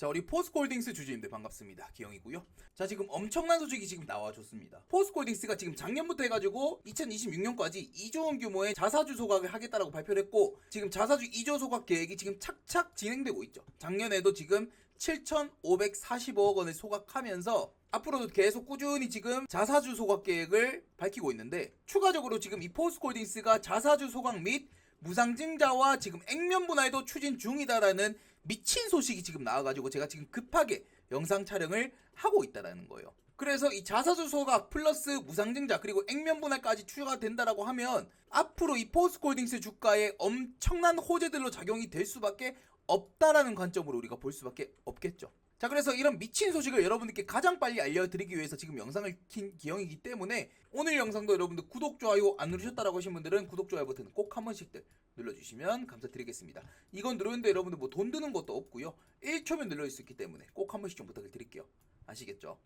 자, 우리 포스코홀딩스 주주님들 반갑습니다. 기영이고요. 자, 지금 엄청난 소식이 지금 나와줬습니다. 포스코홀딩스가 지금 작년부터 해가지고 2026년까지 2조 원 규모의 자사주 소각을 하겠다라고 발표를 했고 지금 자사주 2조 소각 계획이 지금 착착 진행되고 있죠. 작년에도 지금 7,545억 원을 소각하면서 앞으로도 계속 꾸준히 지금 자사주 소각 계획을 밝히고 있는데 추가적으로 지금 이 포스코홀딩스가 자사주 소각 및 무상증자와 지금 액면 분할도 추진 중이다라는 미친 소식이 지금 나와가지고 제가 지금 급하게 영상 촬영을 하고 있다라는 거예요. 그래서 이 자사주 소각 플러스 무상증자 그리고 액면 분할까지 추가가 된다라고 하면 앞으로 이 포스코홀딩스 주가에 엄청난 호재들로 작용이 될 수밖에 없다라는 관점으로 우리가 볼 수밖에 없겠죠. 자 그래서 이런 미친 소식을 여러분들께 가장 빨리 알려드리기 위해서 지금 영상을 킨 기영이기 때문에 오늘 영상도 여러분들 구독 좋아요 안 누르셨다라고 하신 분들은 구독 좋아요 버튼 꼭 한 번씩들 눌러주시면 감사드리겠습니다. 이건 누르는데 여러분들 뭐 돈 드는 것도 없고요. 1초면 눌러줄 수 있기 때문에 꼭 한 번씩 좀 부탁을 드릴게요. 아시겠죠?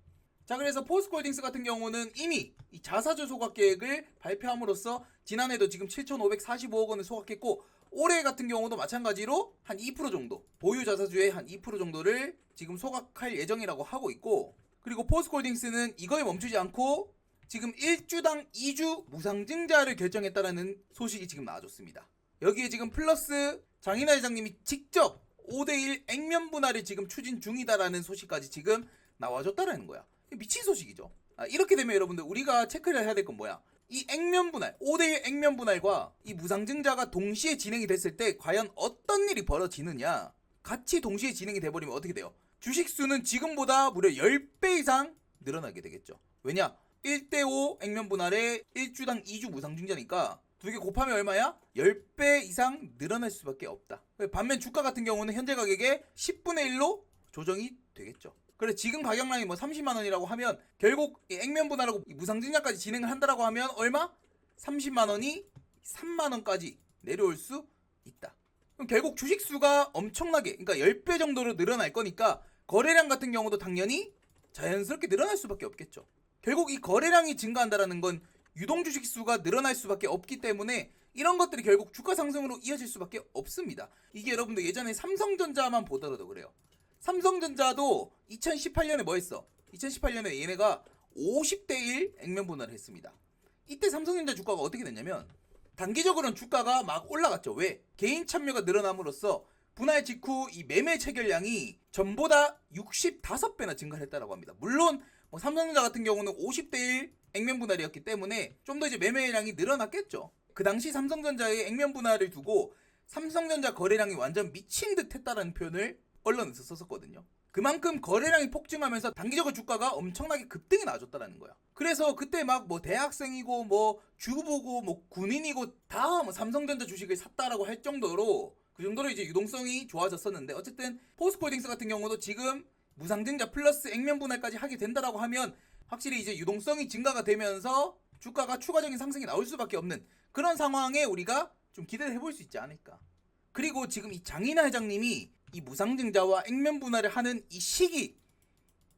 자 그래서 포스코홀딩스 같은 경우는 이미 이 자사주 소각 계획을 발표함으로써 지난해도 지금 7,545억 원을 소각했고 올해 같은 경우도 마찬가지로 한 2% 정도 보유 자사주의 한 2% 정도를 지금 소각할 예정이라고 하고 있고 그리고 포스코홀딩스는 이거에 멈추지 않고 지금 1주당 2주 무상증자를 결정했다라는 소식이 지금 나와줬습니다. 여기에 지금 플러스 장인하 회장님이 직접 5대1 액면 분할을 지금 추진 중이다라는 소식까지 지금 나와줬다라는 거야. 미친 소식이죠. 아, 이렇게 되면 여러분들 우리가 체크를 해야 될 건 뭐야? 이 액면 분할, 5대1 액면 분할과 이 무상증자가 동시에 진행이 됐을 때 과연 어떤 일이 벌어지느냐? 같이 동시에 진행이 돼버리면 어떻게 돼요? 주식 수는 지금보다 무려 10배 이상 늘어나게 되겠죠. 왜냐? 1대5 액면 분할에 1주당 2주 무상증자니까 두 개 곱하면 얼마야? 10배 이상 늘어날 수밖에 없다. 반면 주가 같은 경우는 현재 가격의 10분의 1로 조정이 되겠죠. 그래 지금 가격란이 뭐 30만 원이라고 하면 결국 이 액면 분할하고 이 무상증자까지 진행을 한다라고 하면 얼마? 30만 원이 3만 원까지 내려올 수 있다. 그럼 결국 주식 수가 엄청나게 그러니까 10배 정도로 늘어날 거니까 거래량 같은 경우도 당연히 자연스럽게 늘어날 수밖에 없겠죠. 결국 이 거래량이 증가한다라는 건 유동 주식 수가 늘어날 수밖에 없기 때문에 이런 것들이 결국 주가 상승으로 이어질 수밖에 없습니다. 이게 여러분들 예전에 삼성전자만 보더라도 그래요. 삼성전자도 2018년에 뭐 했어? 2018년에 얘네가 50대 1 액면 분할을 했습니다. 이때 삼성전자 주가가 어떻게 됐냐면 단기적으로는 주가가 막 올라갔죠. 왜? 개인 참여가 늘어남으로써 분할 직후 이 매매 체결량이 전보다 65배나 증가를 했다라고 합니다. 물론 뭐 삼성전자 같은 경우는 50대 1 액면 분할이었기 때문에 좀 더 이제 매매량이 늘어났겠죠. 그 당시 삼성전자의 액면 분할을 두고 삼성전자 거래량이 완전 미친 듯 했다라는 표현을 언론에서 썼었거든요. 그만큼 거래량이 폭증하면서 단기적으로 주가가 엄청나게 급등이 나와줬다라는 거야. 그래서 그때 막 뭐 대학생이고 뭐 주부고 뭐 군인이고 다 뭐 삼성전자 주식을 샀다라고 할 정도로 그 정도로 이제 유동성이 좋아졌었는데 어쨌든 포스코딩스 같은 경우도 지금 무상증자 플러스 액면 분할까지 하게 된다라고 하면 확실히 이제 유동성이 증가가 되면서 주가가 추가적인 상승이 나올 수밖에 없는 그런 상황에 우리가 좀 기대를 해볼 수 있지 않을까. 그리고 지금 이 장인하 회장님이 이 무상증자와 액면 분할을 하는 이 시기,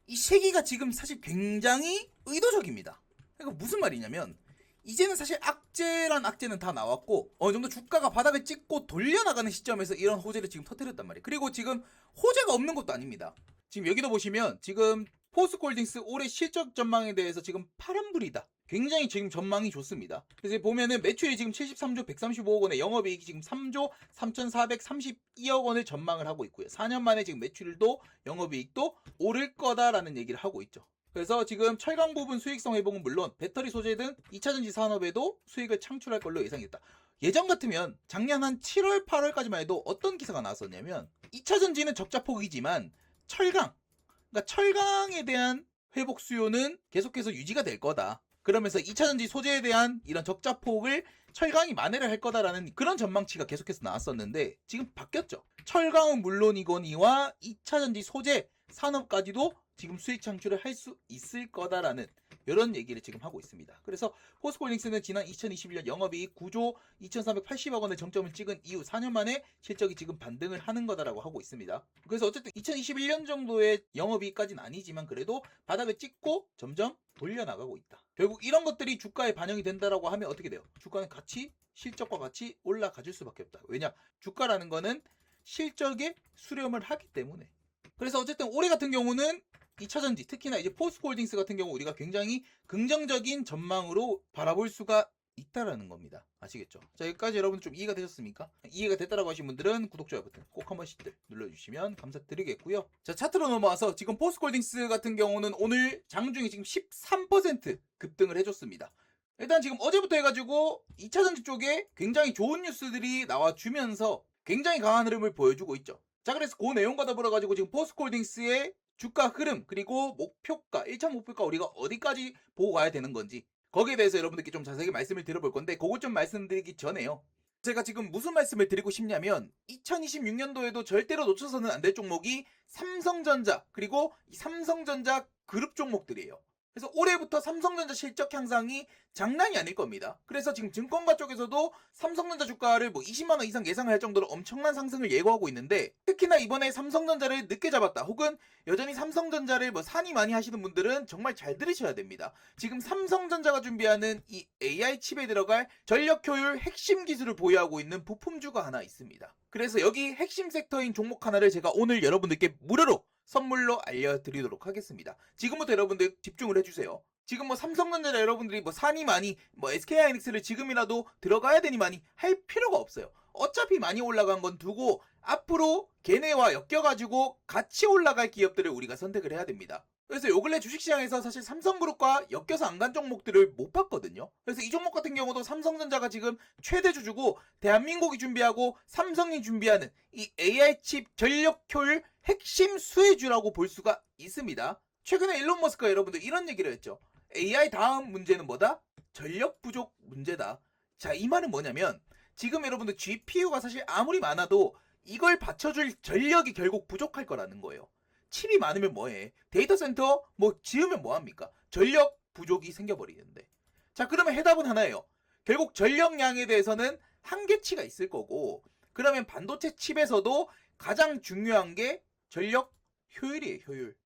이 시기가 지금 사실 굉장히 의도적입니다. 그러니까 무슨 말이냐면 이제는 사실 악재란 악재는 다 나왔고 어느 정도 주가가 바닥을 찍고 돌려나가는 시점에서 이런 호재를 지금 터뜨렸단 말이에요. 그리고 지금 호재가 없는 것도 아닙니다. 지금 여기도 보시면 지금 포스콜딩스 올해 실적 전망에 대해서 지금 파란불이다. 굉장히 지금 전망이 좋습니다. 그래서 보면은 매출이 지금 73조 135억 원에 영업이익이 지금 3조 3,432억 원을 전망을 하고 있고요. 4년 만에 지금 매출도 영업이익도 오를 거다라는 얘기를 하고 있죠. 그래서 지금 철강 부분 수익성 회복은 물론 배터리 소재 등 2차전지 산업에도 수익을 창출할 걸로 예상했다. 예전 같으면 작년 한 7월, 8월까지만 해도 어떤 기사가 나왔었냐면 2차전지는 적자폭이지만 철강, 그러니까 철강에 대한 회복 수요는 계속해서 유지가 될 거다. 그러면서 2차전지 소재에 대한 이런 적자폭을 철강이 만회를 할 거다라는 그런 전망치가 계속해서 나왔었는데 지금 바뀌었죠. 철강은 물론이거니와 2차전지 소재 산업까지도 지금 수익 창출을 할 수 있을 거다라는 이런 얘기를 지금 하고 있습니다. 그래서 포스코링스는 지난 2021년 영업이익 9조 2,380억 원의 정점을 찍은 이후 4년 만에 실적이 지금 반등을 하는 거다라고 하고 있습니다. 그래서 어쨌든 2021년 정도의 영업이익까지는 아니지만 그래도 바닥을 찍고 점점 돌려나가고 있다. 결국 이런 것들이 주가에 반영이 된다라고 하면 어떻게 돼요? 주가는 같이 실적과 같이 올라가줄 수밖에 없다. 왜냐? 주가라는 거는 실적에 수렴을 하기 때문에 그래서 어쨌든 올해 같은 경우는 2차전지 특히나 이제 포스코홀딩스 같은 경우 우리가 굉장히 긍정적인 전망으로 바라볼 수가 있다라는 겁니다. 아시겠죠? 자 여기까지 여러분 좀 이해가 되셨습니까? 이해가 됐다라고 하신 분들은 구독 좋아요 버튼 꼭 한 번씩들 눌러주시면 감사드리겠고요. 자 차트로 넘어와서 지금 포스코홀딩스 같은 경우는 오늘 장중에 지금 13% 급등을 해줬습니다. 일단 지금 어제부터 해가지고 2차전지 쪽에 굉장히 좋은 뉴스들이 나와주면서 굉장히 강한 흐름을 보여주고 있죠. 자 그래서 그 내용과 더불어 가지고 지금 포스코홀딩스의 주가 흐름 그리고 목표가 1차 목표가 우리가 어디까지 보고 가야 되는 건지 거기에 대해서 여러분들께 좀 자세하게 말씀을 드려볼 건데 그것 좀 말씀드리기 전에요. 제가 지금 무슨 말씀을 드리고 싶냐면 2026년도에도 절대로 놓쳐서는 안 될 종목이 삼성전자 그리고 이 삼성전자 그룹 종목들이에요. 그래서 올해부터 삼성전자 실적 향상이 장난이 아닐 겁니다. 그래서 지금 증권가 쪽에서도 삼성전자 주가를 뭐 20만 원 이상 예상할 정도로 엄청난 상승을 예고하고 있는데 특히나 이번에 삼성전자를 늦게 잡았다 혹은 여전히 삼성전자를 뭐 산이 많이 하시는 분들은 정말 잘 들으셔야 됩니다. 지금 삼성전자가 준비하는 이 AI 칩에 들어갈 전력 효율 핵심 기술을 보유하고 있는 부품주가 하나 있습니다. 그래서 여기 핵심 섹터인 종목 하나를 제가 오늘 여러분들께 무료로 선물로 알려드리도록 하겠습니다. 지금부터 여러분들 집중을 해주세요. 지금 뭐 삼성전자 여러분들이 뭐 산이 많이 뭐 SK하이닉스를 지금이라도 들어가야 되니 많이 할 필요가 없어요. 어차피 많이 올라간 건 두고 앞으로 걔네와 엮여가지고 같이 올라갈 기업들을 우리가 선택을 해야 됩니다. 그래서 요 근래 주식시장에서 사실 삼성그룹과 엮여서 안 간 종목들을 못 봤거든요. 그래서 이 종목 같은 경우도 삼성전자가 지금 최대 주주고 대한민국이 준비하고 삼성이 준비하는 이 AI 칩 전력 효율 핵심 수혜주라고 볼 수가 있습니다. 최근에 일론 머스크가 여러분들 이런 얘기를 했죠. AI 다음 문제는 뭐다? 전력 부족 문제다. 자, 이 말은 뭐냐면 지금 여러분들 GPU가 사실 아무리 많아도 이걸 받쳐줄 전력이 결국 부족할 거라는 거예요. 칩이 많으면 뭐해? 데이터 센터 뭐 지으면 뭐합니까? 전력 부족이 생겨버리는데. 자, 그러면 해답은 하나예요. 결국 전력량에 대해서는 한계치가 있을 거고, 그러면 반도체 칩에서도 가장 중요한 게 전력 효율이에요, 효율.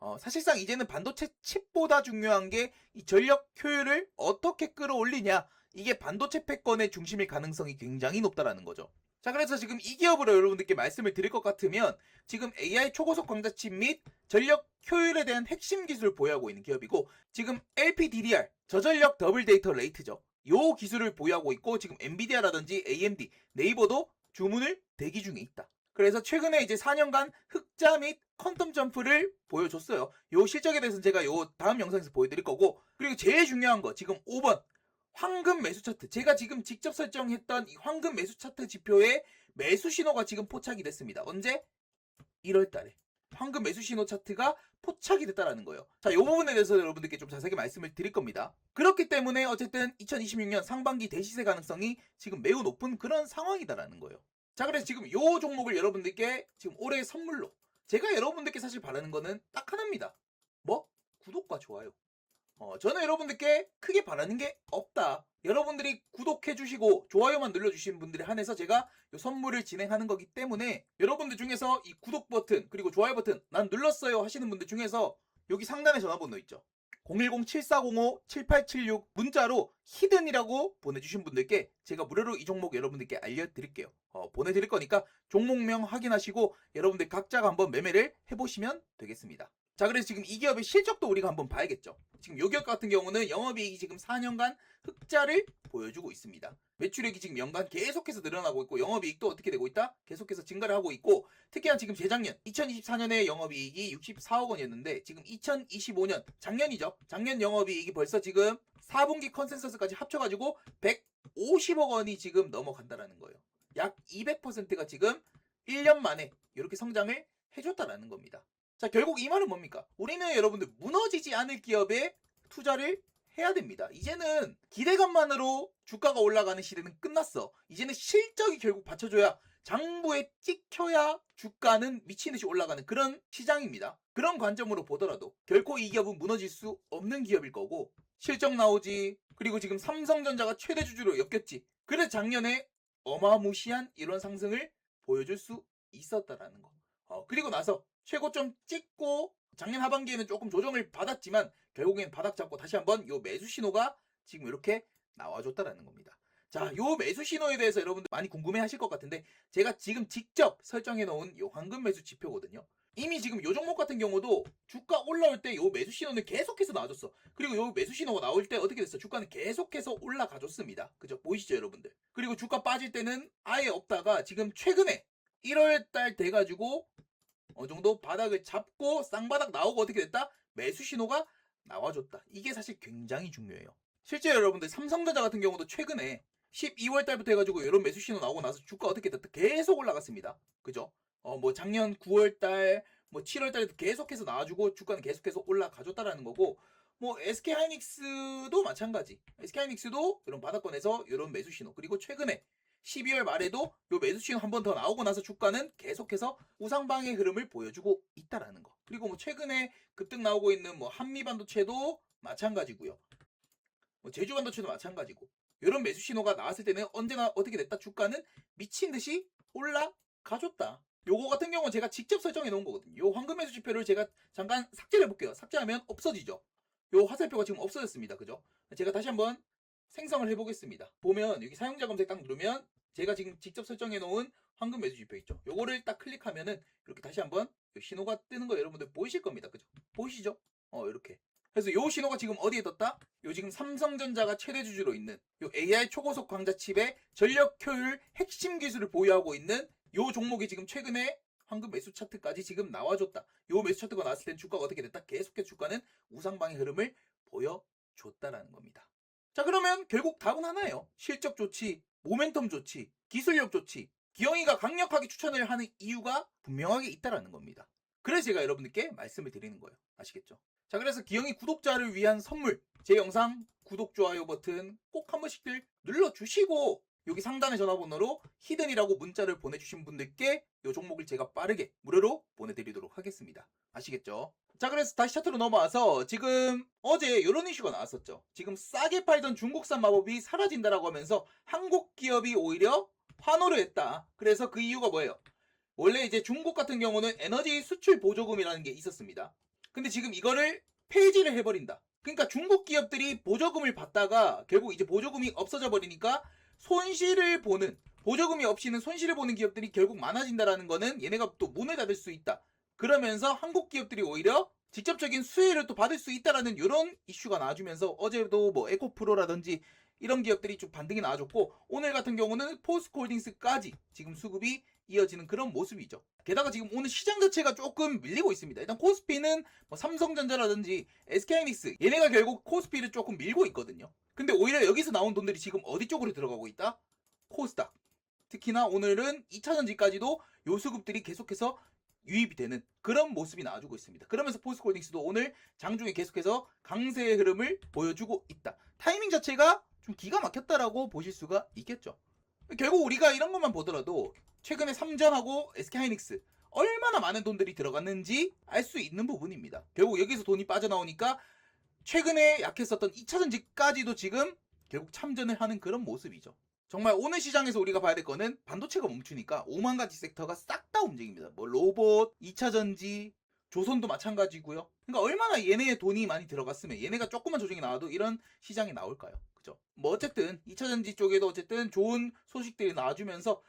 어, 사실상 이제는 반도체 칩보다 중요한 게 이 전력 효율을 어떻게 끌어올리냐. 이게 반도체 패권의 중심일 가능성이 굉장히 높다라는 거죠. 자, 그래서 지금 이 기업으로 여러분들께 말씀을 드릴 것 같으면 지금 AI 초고속 광자칩 및 전력 효율에 대한 핵심 기술을 보유하고 있는 기업이고 지금 LPDDR 저전력 더블 데이터 레이트죠. 요 기술을 보유하고 있고 지금 엔비디아라든지 AMD, 네이버도 주문을 대기 중에 있다. 그래서 최근에 이제 4년간 흑자 및 퀀텀 점프를 보여줬어요. 요 실적에 대해서는 제가 요 다음 영상에서 보여드릴 거고 그리고 제일 중요한 거 지금 5번 황금 매수 차트. 제가 지금 직접 설정했던 이 황금 매수 차트 지표에 매수 신호가 지금 포착이 됐습니다. 언제? 1월 달에. 황금 매수 신호 차트가 포착이 됐다라는 거예요. 자, 이 부분에 대해서 여러분들께 좀 자세하게 말씀을 드릴 겁니다. 그렇기 때문에 어쨌든 2026년 상반기 대시세 가능성이 지금 매우 높은 그런 상황이다라는 거예요. 자, 그래서 지금 이 종목을 여러분들께 지금 올해 선물로 제가 여러분들께 사실 바라는 거는 딱 하나입니다. 뭐? 구독과 좋아요. 어, 저는 여러분들께 크게 바라는 게 없다. 여러분들이 구독해주시고 좋아요만 눌러주신 분들에 한해서 제가 이 선물을 진행하는 거기 때문에 여러분들 중에서 이 구독 버튼 그리고 좋아요 버튼 난 눌렀어요 하시는 분들 중에서 여기 상단에 전화번호 있죠. 010-7405-7876 문자로 히든이라고 보내주신 분들께 제가 무료로 이 종목 여러분들께 알려드릴게요. 어, 보내드릴 거니까 종목명 확인하시고 여러분들 각자가 한번 매매를 해보시면 되겠습니다. 자, 그래서 지금 이 기업의 실적도 우리가 한번 봐야겠죠. 지금 요 기업 같은 경우는 영업이익이 지금 4년간 흑자를 보여주고 있습니다. 매출액이 지금 연간 계속해서 늘어나고 있고 영업이익도 어떻게 되고 있다? 계속해서 증가를 하고 있고 특히나 지금 재작년 2024년에 영업이익이 64억 원이었는데 지금 2025년 작년이죠. 작년 영업이익이 벌써 지금 4분기 컨센서스까지 합쳐가지고 150억 원이 지금 넘어간다라는 거예요. 약 200%가 지금 1년 만에 이렇게 성장을 해줬다라는 겁니다. 자, 결국 이 말은 뭡니까? 우리는 여러분들 무너지지 않을 기업에 투자를 해야 됩니다. 이제는 기대감만으로 주가가 올라가는 시대는 끝났어. 이제는 실적이 결국 받쳐줘야 장부에 찍혀야 주가는 미친 듯이 올라가는 그런 시장입니다. 그런 관점으로 보더라도 결코 이 기업은 무너질 수 없는 기업일 거고 실적 나오지 그리고 지금 삼성전자가 최대 주주로 엮였지. 그래서 작년에 어마무시한 이런 상승을 보여줄 수 있었다라는 거. 어, 그리고 나서 최고점 찍고 작년 하반기에는 조금 조정을 받았지만 결국엔 바닥 잡고 다시 한번 요 매수 신호가 지금 이렇게 나와줬다라는 겁니다. 자, 요 매수 신호에 대해서 여러분들 많이 궁금해 하실 것 같은데 제가 지금 직접 설정해 놓은 요 황금 매수 지표거든요. 이미 지금 요 종목 같은 경우도 주가 올라올 때 요 매수 신호는 계속해서 나와줬어. 그리고 요 매수 신호가 나올 때 어떻게 됐어? 주가는 계속해서 올라가줬습니다. 그죠? 보이시죠, 여러분들? 그리고 주가 빠질 때는 아예 없다가 지금 최근에 1월달 돼가지고 어느 정도 바닥을 잡고 쌍바닥 나오고 어떻게 됐다? 매수 신호가 나와줬다. 이게 사실 굉장히 중요해요. 실제 여러분들 삼성전자 같은 경우도 최근에 12월 달부터 해가지고 이런 매수 신호 나오고 나서 주가 어떻게 됐다? 계속 올라갔습니다. 그죠? 어 뭐 작년 9월 달, 뭐 7월 달에도 계속해서 나와주고 주가는 계속해서 올라가줬다라는 거고 뭐 SK 하이닉스도 마찬가지. SK 하이닉스도 이런 바닥권에서 이런 매수 신호 그리고 최근에 12월 말에도 요 매수 신호 한번 더 나오고 나서 주가는 계속해서 우상방의 흐름을 보여주고 있다라는 거. 그리고 뭐 최근에 급등 나오고 있는 뭐 한미 반도체도 마찬가지고요. 뭐 제주 반도체도 마찬가지고. 이런 매수 신호가 나왔을 때는 언제나 어떻게 됐다? 주가는 미친 듯이 올라가줬다. 요거 같은 경우는 제가 직접 설정해 놓은 거거든요. 요 황금 매수 지표를 제가 잠깐 삭제를 해볼게요. 삭제하면 없어지죠. 요 화살표가 지금 없어졌습니다. 그죠? 제가 다시 한번 생성을 해보겠습니다. 보면 여기 사용자 검색 딱 누르면 제가 지금 직접 설정해 놓은 황금 매수 지표 있죠. 요거를 딱 클릭하면은 이렇게 다시 한번 요 신호가 뜨는 거 여러분들 보이실 겁니다. 그죠? 보이시죠? 어 이렇게. 그래서 요 신호가 지금 어디에 떴다? 요 지금 삼성전자가 최대 주주로 있는 요 AI 초고속 광자 칩의 전력 효율 핵심 기술을 보유하고 있는 요 종목이 지금 최근에 황금 매수 차트까지 지금 나와줬다. 요 매수 차트가 나왔을 땐 주가가 어떻게 됐다? 계속해서 주가는 우상방의 흐름을 보여줬다라는 겁니다. 자 그러면 결국 답은 하나예요. 실적 좋지, 모멘텀 좋지, 기술력 좋지. 기영이가 강력하게 추천을 하는 이유가 분명하게 있다라는 겁니다. 그래서 제가 여러분들께 말씀을 드리는 거예요. 아시겠죠? 자 그래서 기영이 구독자를 위한 선물 제 영상 구독 좋아요 버튼 꼭 한 번씩들 눌러주시고 여기 상단의 전화번호로 히든이라고 문자를 보내주신 분들께 이 종목을 제가 빠르게 무료로 보내드리도록 하겠습니다. 아시겠죠? 자 그래서 다시 차트로 넘어와서 지금 어제 이런 이슈가 나왔었죠. 지금 싸게 팔던 중국산 마법이 사라진다라고 하면서 한국 기업이 오히려 환호를 했다. 그래서 그 이유가 뭐예요? 원래 이제 중국 같은 경우는 에너지 수출 보조금이라는 게 있었습니다. 근데 지금 이거를 폐지를 해버린다. 그러니까 중국 기업들이 보조금을 받다가 결국 이제 보조금이 없어져 버리니까 손실을 보는 보조금이 없이는 손실을 보는 기업들이 결국 많아진다라는 거는 얘네가 또 문을 닫을 수 있다. 그러면서 한국 기업들이 오히려 직접적인 수혜를 또 받을 수 있다라는 이런 이슈가 나와주면서 어제도 뭐 에코프로라든지 이런 기업들이 좀 반등이 나와줬고 오늘 같은 경우는 포스코홀딩스까지 지금 수급이 이어지는 그런 모습이죠. 게다가 지금 오늘 시장 자체가 조금 밀리고 있습니다. 일단 코스피는 뭐 삼성전자라든지 SK하이닉스 얘네가 결국 코스피를 조금 밀고 있거든요. 근데 오히려 여기서 나온 돈들이 지금 어디 쪽으로 들어가고 있다? 코스닥. 특히나 오늘은 2차전지까지도 요 수급들이 계속해서 유입이 되는 그런 모습이 나와주고 있습니다. 그러면서 포스코홀딩스도 오늘 장중에 계속해서 강세의 흐름을 보여주고 있다. 타이밍 자체가 좀 기가 막혔다라고 보실 수가 있겠죠. 결국 우리가 이런 것만 보더라도 최근에 삼전하고 SK하이닉스 얼마나 많은 돈들이 들어갔는지 알 수 있는 부분입니다. 결국 여기서 돈이 빠져나오니까 최근에 약했었던 2차전지까지도 지금 결국 참전을 하는 그런 모습이죠. 정말 오늘 시장에서 우리가 봐야 될 거는 반도체가 멈추니까 5만 가지 섹터가 싹 다 움직입니다. 뭐 로봇, 2차 전지, 조선도 마찬가지고요. 그러니까 얼마나 얘네의 돈이 많이 들어갔으면 얘네가 조금만 조정이 나와도 이런 시장이 나올까요? 그죠? 뭐 어쨌든 2차 전지 쪽에도 어쨌든 좋은 소식들이 나와주면서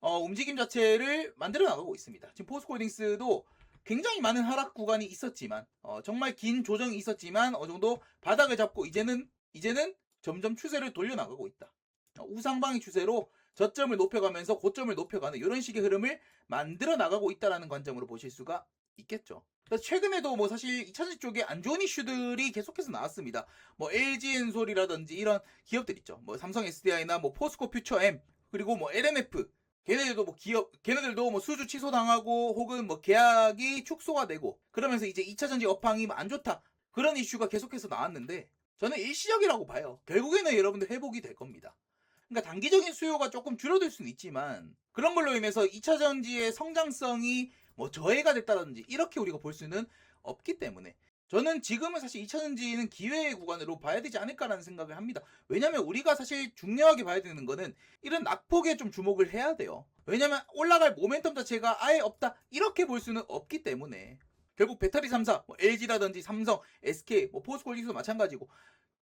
어, 움직임 자체를 만들어 나가고 있습니다. 지금 포스코홀딩스도 굉장히 많은 하락 구간이 있었지만 어, 정말 긴 조정이 있었지만 어느 정도 바닥을 잡고 이제는 이제는 점점 추세를 돌려 나가고 있다. 어, 우상방의 추세로 저점을 높여가면서 고점을 높여가는 이런 식의 흐름을 만들어 나가고 있다라는 관점으로 보실 수가 있겠죠. 최근에도 뭐 사실 2차전지 쪽에 안 좋은 이슈들이 계속해서 나왔습니다. 뭐 LG엔솔이라든지 이런 기업들 있죠. 뭐 삼성 SDI나 뭐 포스코 퓨처엠 그리고 뭐 LMF 걔네들도 뭐 기업 걔네들도 뭐 수주 취소당하고 혹은 뭐 계약이 축소가 되고 그러면서 이제 2차전지 업황이 안 좋다 그런 이슈가 계속해서 나왔는데 저는 일시적이라고 봐요. 결국에는 여러분들 회복이 될 겁니다. 그러니까 단기적인 수요가 조금 줄어들 수는 있지만 그런 걸로 인해서 2차 전지의 성장성이 뭐 저해가 됐다든지 이렇게 우리가 볼 수는 없기 때문에 저는 지금은 사실 2차 전지는 기회의 구간으로 봐야 되지 않을까라는 생각을 합니다. 왜냐면 우리가 사실 중요하게 봐야 되는 거는 이런 낙폭에 좀 주목을 해야 돼요. 왜냐면 올라갈 모멘텀 자체가 아예 없다 이렇게 볼 수는 없기 때문에 결국 배터리 3사 뭐 LG라든지 삼성, SK, 뭐 포스코홀딩스도 마찬가지고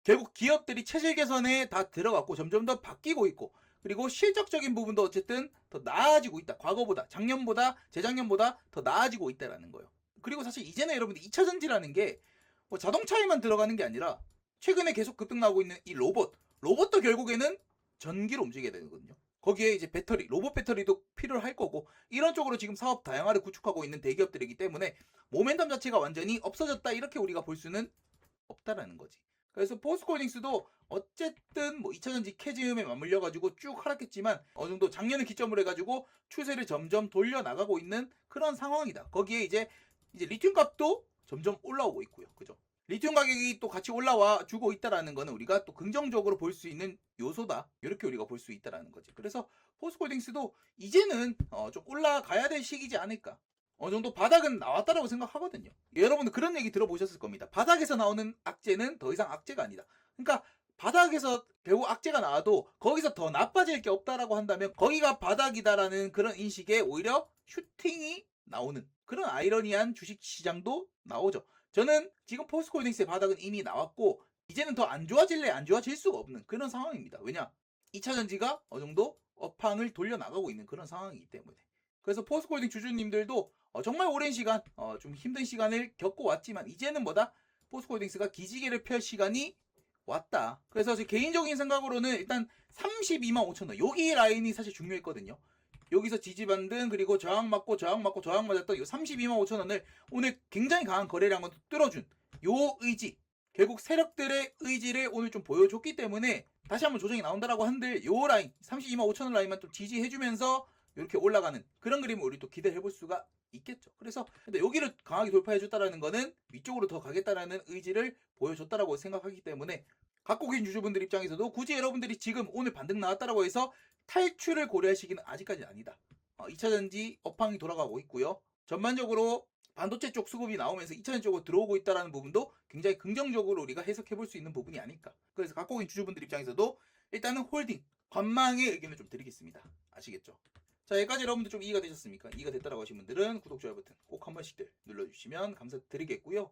결국 기업들이 체질 개선에 다 들어갔고 점점 더 바뀌고 있고 그리고 실적적인 부분도 어쨌든 더 나아지고 있다. 과거보다, 작년보다, 재작년보다 더 나아지고 있다라는 거예요. 그리고 사실 이제는 여러분들 2차 전지라는 게 뭐 자동차에만 들어가는 게 아니라 최근에 계속 급등 나오고 있는 이 로봇, 로봇도 결국에는 전기로 움직여야 되거든요. 거기에 이제 배터리, 로봇 배터리도 필요할 거고 이런 쪽으로 지금 사업 다양화를 구축하고 있는 대기업들이기 때문에 모멘텀 자체가 완전히 없어졌다 이렇게 우리가 볼 수는 없다라는 거지. 그래서 포스코홀딩스도 어쨌든 뭐 2차전지 캐지음에 맞물려 가지고 쭉 하락했지만 어느 정도 작년을 기점으로 해가지고 추세를 점점 돌려 나가고 있는 그런 상황이다. 거기에 이제 이제 리튬 값도 점점 올라오고 있고요. 그죠? 리튬 가격이 또 같이 올라와 주고 있다라는 거는 우리가 또 긍정적으로 볼 수 있는 요소다. 이렇게 우리가 볼 수 있다라는 거지. 그래서 포스코홀딩스도 이제는 어, 좀 올라가야 될 시기지 않을까. 어느 정도 바닥은 나왔다라고 생각하거든요. 여러분들 그런 얘기 들어보셨을 겁니다. 바닥에서 나오는 악재는 더 이상 악재가 아니다. 그러니까 바닥에서 결국 악재가 나와도 거기서 더 나빠질 게 없다라고 한다면 거기가 바닥이다라는 그런 인식에 오히려 슈팅이 나오는 그런 아이러니한 주식 시장도 나오죠. 저는 지금 포스코홀딩스의 바닥은 이미 나왔고 이제는 더 안 좋아질래 안 좋아질 수가 없는 그런 상황입니다. 왜냐? 2차 전지가 어느 정도 업황을 돌려 나가고 있는 그런 상황이기 때문에. 그래서 포스코홀딩 주주님들도 어, 정말 오랜 시간 어, 좀 힘든 시간을 겪고 왔지만 이제는 뭐다? 포스코홀딩스가 기지개를 펼 시간이 왔다. 그래서 제 개인적인 생각으로는 일단 32만 5천 원 여기 라인이 사실 중요했거든요. 여기서 지지받는 그리고 저항 맞고 저항 맞고 저항 맞았던 이 32만 5천 원을 오늘 굉장히 강한 거래량을 뚫어준 요 의지 결국 세력들의 의지를 오늘 좀 보여줬기 때문에 다시 한번 조정이 나온다라고 한들 요 라인 32만 5천 원 라인만 또 지지해주면서 이렇게 올라가는 그런 그림을 우리 또 기대해 볼 수가 있겠죠. 그래서 근데 여기를 강하게 돌파해 줬다라는 거는 위쪽으로 더 가겠다라는 의지를 보여줬다라고 생각하기 때문에 갖고 계신 주주분들 입장에서도 굳이 여러분들이 지금 오늘 반등 나왔다라고 해서 탈출을 고려할 시기는 아직까지 아니다. 어, 2차 전지 업황이 돌아가고 있고요. 전반적으로 반도체 쪽 수급이 나오면서 2차 전지 쪽으로 들어오고 있다라는 부분도 굉장히 긍정적으로 우리가 해석해 볼 수 있는 부분이 아닐까. 그래서 갖고 계신 주주분들 입장에서도 일단은 홀딩, 관망의 의견을 좀 드리겠습니다. 아시겠죠? 자, 여기까지 여러분들 좀 이해가 되셨습니까? 이해가 됐다라고 하신 분들은 구독, 좋아요 버튼 꼭 한 번씩들 눌러주시면 감사드리겠고요.